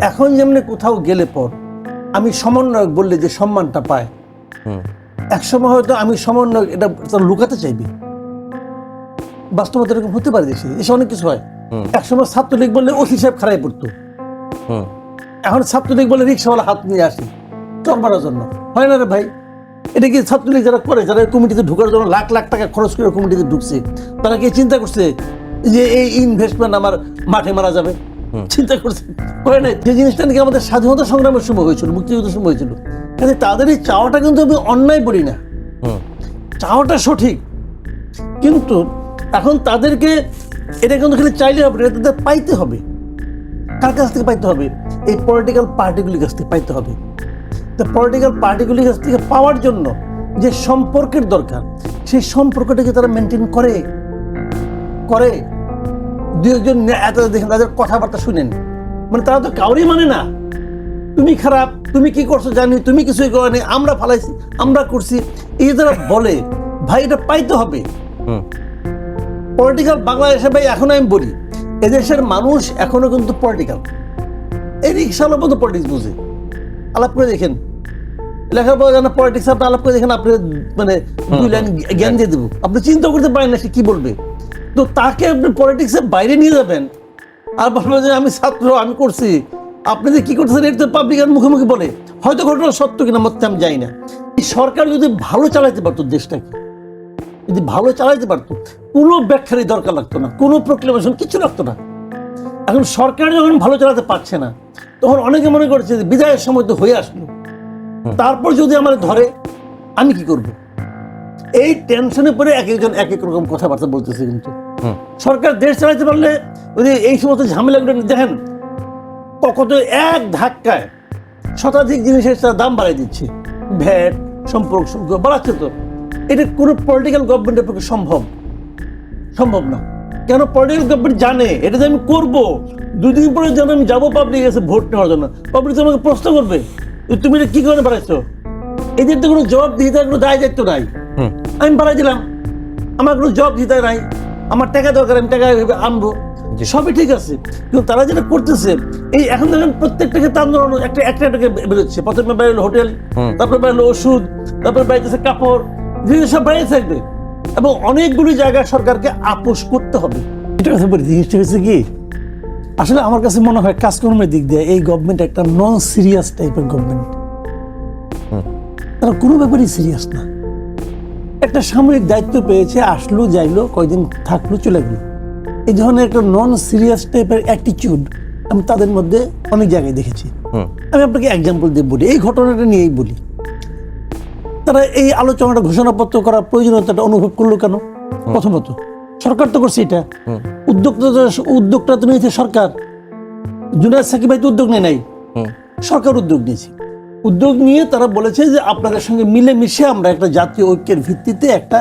এখন যেমনি কোথাও গেলে পর আমি সমন্বয়ক বললে যে সম্মানটা পায় হুম। একসময় হয়তো আমি সমন্বয়ক এটা তারা লুকাতে চাইবে। বাস্তবতা এরকম হতে পারে দেশে এসে অনেক কিছু হয়। হুম। একসময় ছাত্রলীগ বললে ওসি সাহেব খারাই পড়তো। এখন ছাত্রলীগ বলে রিক্সাওয়ালা হাত নিয়ে আসি চর মারার জন্য। হয় না রে ভাই? এটা কি ছাত্রলীগ যারা করে যারা কমিটিতে ঢোকার জন্য লাখ লাখ টাকা খরচ করে কমিটিতে ঢুকছে তারা কি চিন্তা করছে যে এই ইনভেস্টমেন্ট আমার মাঠে মারা যাবে? চিন্তা করছে করে নাই। যে জিনিসটা নাকি আমাদের স্বাধীনতা সংগ্রামের সময় হয়েছিল মুক্তিযুদ্ধের সময় হয়েছিল। কাজে তাদের এই চাওয়াটা কিন্তু আমি অন্যায় বলি না। চাওয়াটা সঠিক। কিন্তু এখন তাদেরকে এটা কিন্তু খালি চাইলে হবে এটা তাদের পাইতে হবে। কার কাছ থেকে পাইতে হবে? এই পলিটিক্যাল পার্টিগুলির কাছ থেকে পাইতে হবে। তো পলিটিক্যাল পার্টিগুলির কাছ থেকে পাওয়ার জন্য যে সম্পর্কের দরকার সেই সম্পর্কটাকে তারা মেনটেন করে। করে। দু একজন এত দেখেন তাদের কথাবার্তা শুনেন। মানে তারা তো কাউরই মানে না। তুমি খারাপ তুমি কি করছ জানি তুমি কিছুই করনি আমরা ফালাইছি আমরা করছি। এই যে তারা বলে ভাই এটা পাইতে হবে। পলিটিক্যাল বাংলাদেশে ভাই এখন আমি বলি এদেশের মানুষ এখনও কিন্তু পলিটিক্যাল এই রিক্সাওয়ালা পর্যন্ত পলিটিক্স বুঝে। আলাপ করে দেখেন। লেখার লেখাপড়া জানা পলিটিক্স আপনি আলাপ করে দেখেন আপনি মানে দুই লাইন জ্ঞান দিয়ে দেবো। আপনি চিন্তা করতে পারেন না সে কি বলবে। তো তাকে আপনি পলিটিক্সের বাইরে নিয়ে যাবেন। আর বলবেন যে আমি ছাত্র আমি করছি। আপনি যে কী করতেছেন এটা তো পাবলিকের মুখোমুখি বলে। হয়তো ঘটনা সত্য কিনা মধ্যে আমি জানি না। এই সরকার যদি ভালো চালাইতে পারতো দেশটাকে যদি ভালো চালাইতে পারতো কোনো ব্যাখ্যারই দরকার লাগতো না কোনো প্রক্লেমেশন কিছু লাগতো না। এখন সরকার যখন ভালো চালাতে পারছে না তখন অনেকে মনে করছে যে বিদায়ের সময় তো হয়ে আসলো। তারপর যদি আমার ধরে আমি কি করব? এই টেনশনে পরে এক একজন এক এক রকম কথাবার্তা বলতেছে কিন্তু। সরকার দেশ চালাতে পারলে ওই এই সমস্ত ঝামেলাগুলো দেখেন কত এক ধাক্কায় শতাধিক জিনিসের তারা দাম বাড়াই দিচ্ছে। ভ্যাট সম্পর্ক শুল্ক বাড়াচ্ছে তো। এটা কোনো পলিটিক্যাল গভর্নমেন্টের পক্ষে সম্ভব সম্ভব না। কেন পলিটিক্যাল গভর্নমেন্ট জানে? এটা যে আমি করব দুদিন পরে যেন আমি যাব পাবলিক কাছে ভোট নেওয়ার জন্য। পাবলিক তো আমাকে প্রশ্ন করবে তুমি এটা কি করে বাড়াচ্ছ এদের তো কোনো জবাব দিতে কোনো দায় দায়িত্ব নাই। আমি বাড়াই দিলাম। আমার কোনো জব দিতে নাই। আমার টাকা দরকার আমি টাকা আনব। সবই ঠিক আছে কিন্তু তারা যেটা করতেছে এই এখন দেখেন প্রত্যেকটাকে তার ধরুন একটা একটা একটা বেরোচ্ছে। প্রথমে বেরোলো হোটেল তারপরে বেরোলো ওষুধ তারপরে বেড়াইতেছে কাপড় জিনিস সব বেড়ে থাকবে। এবং অনেকগুলি জায়গায় সরকারকে আপোষ করতে হবে। এটা কথা বলি জিনিসটা হচ্ছে কি? আসলে আমার কাছে মনে হয় কাজকর্মের দিক দিয়ে এই গভর্নমেন্ট একটা নন সিরিয়াস টাইপের গভর্নমেন্ট হুম। তারা কোনো ব্যাপারেই সিরিয়াস না। একটা সামরিক দায়িত্ব পেয়েছে আসলো যাইলো কয়দিন থাকল চলে গেলো। এই ধরনের একটা নন সিরিয়াস টাইপের অ্যাটিটিউড আমি তাদের মধ্যে অনেক জায়গায় দেখেছি। আমি আপনাকে এক্সাম্পল দিয়ে বলি এই ঘটনাটা নিয়েই বলি। তারা এই আলোচনাটা ঘোষণাপত্র করার প্রয়োজনীয়তাটা অনুভব করল কেন? প্রথমত সরকার তো করছে এটা। উদ্যোক্তা উদ্যোগটা তো নিয়েছে সরকার। জুনায়দ সাকিব ভাই তো উদ্যোগ নেয় নাই। সরকার উদ্যোগ নিয়েছে। উদ্যোগ নিয়ে তারা বলেছে যে আপনাদের সঙ্গে মিলেমিশে আমরা একটা জাতীয় ঐক্যের ভিত্তিতে একটা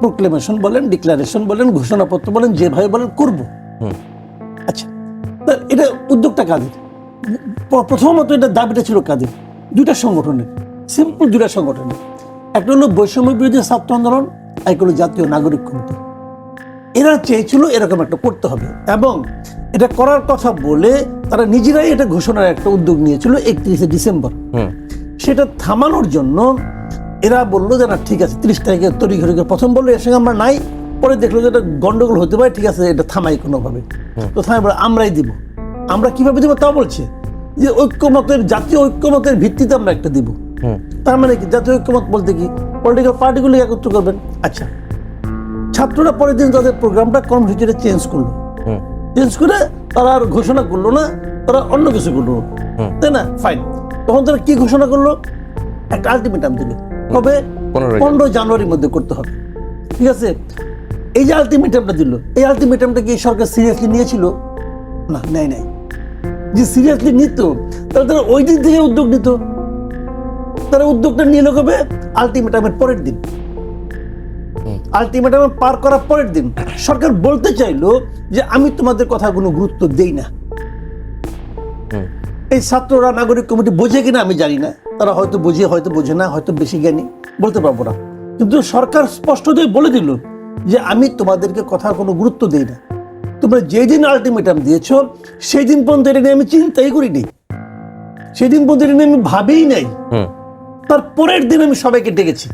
প্রোক্লেমেশন বলেন ডিক্লারেশন বলেন ঘোষণাপত্র বলেন যেভাবে বলেন করব। আচ্ছা এটা উদ্যোগটা কাদের? প্রথমত এটা দাবিটা ছিল কাদের? দুটা সংগঠনের সিম্পল দুটা সংগঠনের। একটা হলো বৈষম্য বিরোধী ছাত্র আন্দোলন আর একটা হলো জাতীয় নাগরিক কমিটি। এরা চেয়েছিল এরকম একটা করতে হবে এবং এটা করার কথা বলে তারা নিজেরাই এটা ঘোষণার একটা উদ্যোগ নিয়েছিল একত্রিশে ডিসেম্বর। সেটা থামানোর জন্য এরা বলল যে না ঠিক আছে তিরিশ তারিখে তৈরি করে প্রথম বলল এর সঙ্গে আমরা নাই। পরে দেখল যে এটা গন্ডগোল হতে পারে। ঠিক আছে এটা থামাই কোনোভাবে। তো থামাই বলে আমরাই দিব। আমরা কীভাবে দিব? তা বলছে যে ঐক্যমতের জাতীয় ঐক্যমতের ভিত্তিতে আমরা একটা দিব। তার মানে কি? জাতীয় ঐক্যমত বলতে কি? পলিটিক্যাল পার্টিগুলি একত্র করবেন? আচ্ছা। ছাত্ররা পরের দিন তাদের প্রোগ্রামটা কর্মসূচিটা চেঞ্জ করল। চেঞ্জ করে তারা আর ঘোষণা করল না তারা অন্য কিছু করল। তাই না? ফাইন তখন তারা কি ঘোষণা করল? একটা আলটিমেটাম দিল। কবে পনেরো জানুয়ারির মধ্যে করতে হবে। ঠিক আছে? এই যে আলটিমেটামটা দিল এই আলটিমেটামটা কি সরকার সিরিয়াসলি নিয়েছিল? না নেয় নাই। যে সিরিয়াসলি নিত তাহলে তারা ওই দিন থেকে উদ্যোগ নিত। তারা উদ্যোগটা নিয়ে কবে? আলটিমেটামের পরের দিন। আলটিমেটাম পার করার পরের দিন। সরকার বলতে চাইলো যে আমি তোমাদের কথা কোনো গুরুত্ব দেই না। এই ছাত্ররা নাগরিক কমিটি বোঝে কিনা আমি জানি না। তারা হয়তো বোঝে হয়তো বোঝে না হয়তো বেশি জ্ঞানী বলতে পারব না। কিন্তু সরকার স্পষ্টতই বলে দিল যে আমি তোমাদেরকে কথা কোনো গুরুত্ব দেই না। তোমরা যেদিন আলটিমেটাম দিয়েছ সেই দিন পর্যন্ত এটা নিয়ে আমি চিন্তাই করিনি। সেদিন পর্যন্ত এটা নিয়ে আমি ভাবেই নাই। তার পরের দিন আমি সবাইকে ডেকেছি।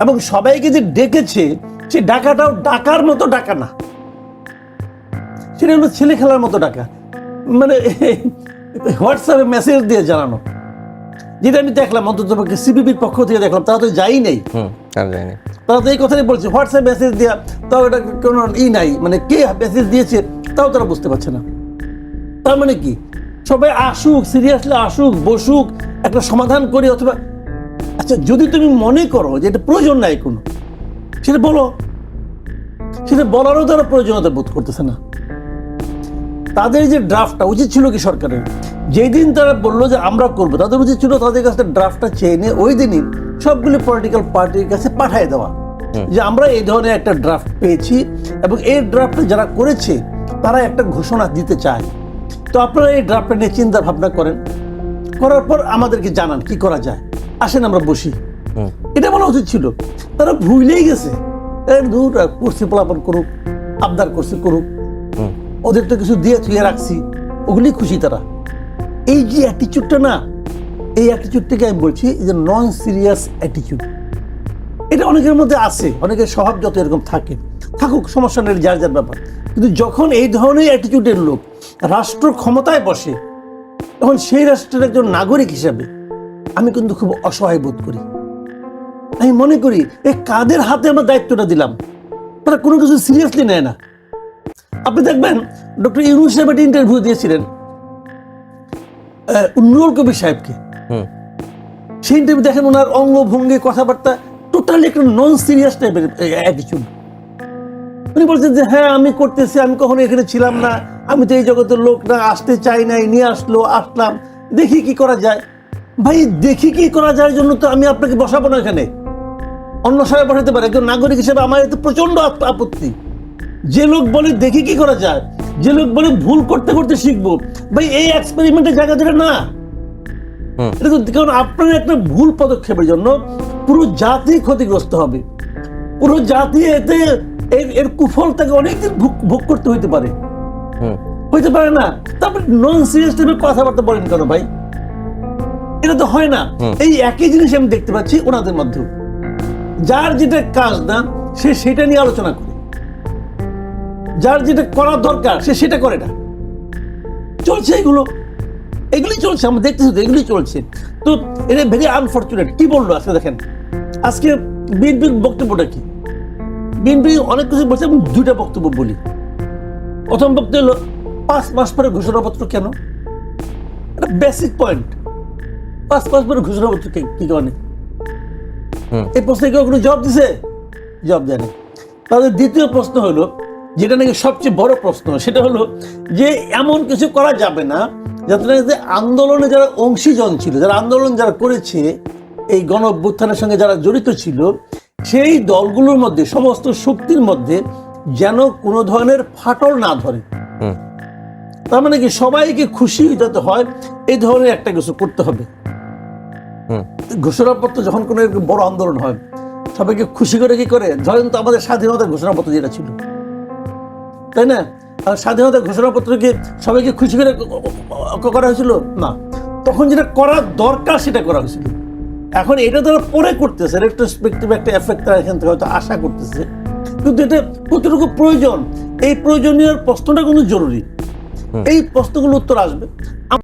এবং সবাইকে যে ডেকেছে সে ডাকাটাও ডাকার মতো ডাকা না। সেটা হলো ছেলে খেলার মতো ডাকা। মানে হোয়াটসঅ্যাপে মেসেজ দিয়ে জানানো। যেটা আমি দেখলাম অন্তত সিপিপির পক্ষ থেকে দেখলাম তারা তো যাই নেই। তারা তারা তো এই কথাই বলছে হোয়াটসঅ্যাপ মেসেজ দেওয়া তাও এটা কোনো ই নাই। মানে কে মেসেজ দিয়েছে তাও তারা বুঝতে পারছে না। তার মানে কি? সবাই আসুক সিরিয়াসলি আসুক বসুক একটা সমাধান করি অথবা আচ্ছা যদি তুমি মনে করো যে এটা প্রয়োজন নাই কোনো সেটা বলো। সেটা বলারও তারা প্রয়োজনীয়তা বোধ করতেছে না। তাদের যে ড্রাফটটা উচিত ছিল কি সরকারের? যেই দিন তারা বলল যে আমরা করব তাদের উচিত ছিল তাদের কাছে ড্রাফটটা চেয়ে নিয়ে ওই দিনই সবগুলি পলিটিক্যাল পার্টির কাছে পাঠিয়ে দেওয়া। যে আমরা এই ধরনের একটা ড্রাফট পেয়েছি এবং এই ড্রাফটটা যারা করেছে তারা একটা ঘোষণা দিতে চায়। তো আপনারা এই ড্রাফটটা নিয়ে চিন্তা ভাবনা করেন। করার পর আমাদেরকে জানান কি করা যায়। আসেন আমরা বসি। এটা বলা উচিত ছিল। তারা ভুলেই গেছে। দূর পোলাপন করুক আবদার করছে করুক। ওদের তো কিছু দিয়ে থুয়ে রাখছি। ওগুলি খুশি তারা। এই যে অ্যাটিচিউডটা না, এই অ্যাটিচিউডটাকে আমি বলছি যে নন সিরিয়াস অ্যাটিচিউড এটা অনেকের মধ্যে আছে, অনেকের স্বভাব যত এরকম থাকে। থাকুক, সমস্যা নেই, যার যার ব্যাপার। কিন্তু যখন এই ধরনের অ্যাটিচিউডের লোক রাষ্ট্র ক্ষমতায় বসে, তখন সেই রাষ্ট্রের একজন নাগরিক হিসাবে আমি কিন্তু খুব অসহায় বোধ করি। আমি মনে করি এ কাদের হাতে আমার দায়িত্বটা দিলাম? তারা কোনো কিছু সিরিয়াসলি নেয় না। আপনি দেখবেন ডক্টর ইউনুস সাহেব একটা ইন্টারভিউ দিয়েছিলেন। নুরুল কবির সাহেবকে। সেই ইন্টারভিউ দেখেন ওনার অঙ্গভঙ্গি কথাবার্তা টোটালি একটা নন সিরিয়াস টাইপের অ্যাটিচিউড উনি বলছেন যে হ্যাঁ আমি করতেছি আমি কখনো এখানে ছিলাম না। আমি তো এই জগতের লোক না আসতে চাই নাই নিয়ে আসলো আসলাম। দেখি কি করা যায়। ভাই দেখি কি করা যায় জন্য তো আমি আপনাকে বসাবো না এখানে। অন্য সময় বসাতে পারে একজন নাগরিক হিসেবে আমার এতে প্রচণ্ড আপত্তি। যে লোক বলে দেখি কি করা যায়? যে লোক বলে ভুল করতে করতে শিখব। ভাই এই এক্সপেরিমেন্টের জায়গা ধরে না এটা তো কারণ আপনার একটা ভুল পদক্ষেপের জন্য পুরো জাতি ক্ষতিগ্রস্ত হবে। পুরো জাতি এতে এর এর কুফল তাকে অনেকদিন ভোগ ভোগ করতে হইতে পারে। হইতে পারে না। তারপর নন সিরিয়াস টাইপের কথাবার্তা বলেন কেন ভাই? এটা তো হয় না। এই একই জিনিস আমি দেখতে পাচ্ছি ওনাদের মধ্যে যার যেটা কাজ না সে সেটা নিয়ে আলোচনা করে। যার যেটা করার দরকার সে সেটা করে না। চলছে এগুলো। এগুলি চলছে আমরা দেখতেছি তো এগুলি চলছে। তো এটা ভেরি আনফর্চুনেট কি বলল আজকে দেখেন? আজকে বিএনপির বক্তব্যটা কি? বিএনপি অনেক কিছু বলছে আমি দুইটা বক্তব্য বলি। প্রথম বক্তব্য হলো পাঁচ মাস পরে ঘোষণাপত্র কেন? এটা বেসিক পয়েন্ট পাঁচ মাস পরে ঘোষণাপত্র কে- কি কারণে। এই প্রশ্নে কেউ কোনো জবাব দিছে? জবাব দেয় না তাদের দ্বিতীয় প্রশ্ন হলো যেটা নাকি সবচেয়ে বড় প্রশ্ন সেটা হলো যে এমন কিছু করা যাবে না যাতে নাকি যে আন্দোলনে যারা অংশীজন ছিল যারা আন্দোলন যারা করেছে এই গণ অভ্যুত্থানের সঙ্গে যারা জড়িত ছিল সেই দলগুলোর মধ্যে সমস্ত শক্তির মধ্যে যেন কোনো ধরনের ফাটল না ধরে। হুম। তার মানে কি সবাইকে খুশি যাতে হয় এই ধরনের একটা কিছু করতে হবে। হুম। ঘোষণাপত্র যখন কোনো বড় আন্দোলন হয় সবাইকে খুশি করে কি করে? ধরেন তো আমাদের স্বাধীনতার ঘোষণাপত্র যেটা ছিল। তাই না? আর স্বাধীনতার ঘোষণাপত্রকে সবাইকে খুশি করে করা হয়েছিল? না। তখন যেটা করার দরকার সেটা করা হয়েছিল। এখন এটা তারা পরে করতেছে। রেট্রোস্পেক্টিভ একটা এফেক্ট তারা এখান থেকে হয়তো আশা করতেছে। কিন্তু এটা কতটুকু প্রয়োজন? এই প্রয়োজনীয় প্রশ্নটা কোনো জরুরি। এই প্রশ্নগুলোর উত্তর আসবে।